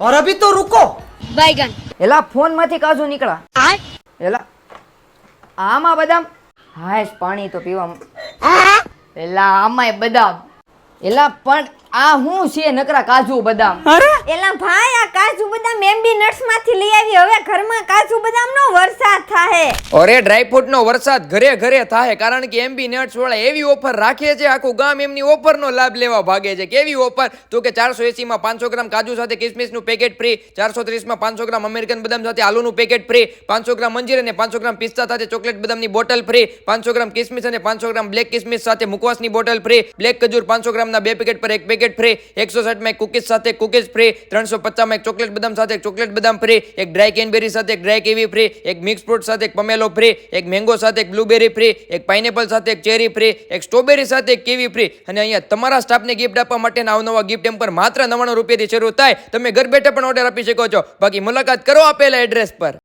और अभी तो रुको बैगन એલા ફોન માંથી કાજુ નીકળા आय એલા આમાં બદામ હાશ પાણી તો પીવા એલા આમાંય બદામ એલા પણ આ હું છે નકરા કાજુ બદામ. એલા ભાઈ આ કાજુ બદામ એમબી નટ્સમાંથી લઈ આવી. હવે ઘરમાં કાજુ બદામ નો વરસાદ થાહે. અરે ડ્રાય ફ્રૂટ નો વરસાદ ઘરે ઘરે થાય કારણ કે એમબી નટ્સ વાળા એવી ઓફર રાખે છે આખું ગામ એમની ઓફર નો લાભ લેવા ભાગે છે. કેવી ઓફર તો કે ચારસો એસી માં પાંચસો ગ્રામ કાજુ સાથે કિસમિસનું પેકેટ ફ્રી ચારસો ત્રીસમાં પાંચસો ગ્રામ અમેરિકન બદામ સાથે આલુનું પેકેટ ફ્રી પાંચસો ગ્રામ મંજીર અને પાંચસો ગ્રામ પિસ્તા સાથે ચોકલેટ બદામની બોટલ ફ્રી પાંચસો ગ્રામ કિસમિસ અને પાંચસો ગ્રામ બ્લેક કિસમિસ સાથે મુખવાસની બોટલ ફ્રી બ્લેક ખજૂર પાંચસો ગ્રામના બે પેકેટ પર એક પેકેટ ફ્રી એકસો સાઠમાં એક કુકીઝ સાથે કુકીઝ ફ્રી ત્રણસો પચાસમાં એક ચોકલેટ બદામ સાથે, એક ચોકલેટ બદામ ફ્રી એક ડ્રાય કેનબેરી સાથે, એક ડ્રાય કેવી ફ્રી એક મિક્સ ફ્રૂટ સાથે, એક પમેલો ફ્રી એક મેંગો સાથે, એક બ્લુબેરી ફ્રી એક પાઇનેપલ સાથે, એક ચેરી ફ્રી એક સ્ટ્રોબેરી સાથે, એક કેવી ફ્રી અને અહીંયા તમારા સ્ટાફને ગિફ્ટ આપવા માટેના અવનવા ગિફ્ટ એમ પર માત્ર નવાણું રૂપિયાથી શરૂ થાય. તમે ઘર બેઠા પણ ઓર્ડર આપી શકો છો. બાકી મુલાકાત કરો આપેલા એડ્રેસ પર.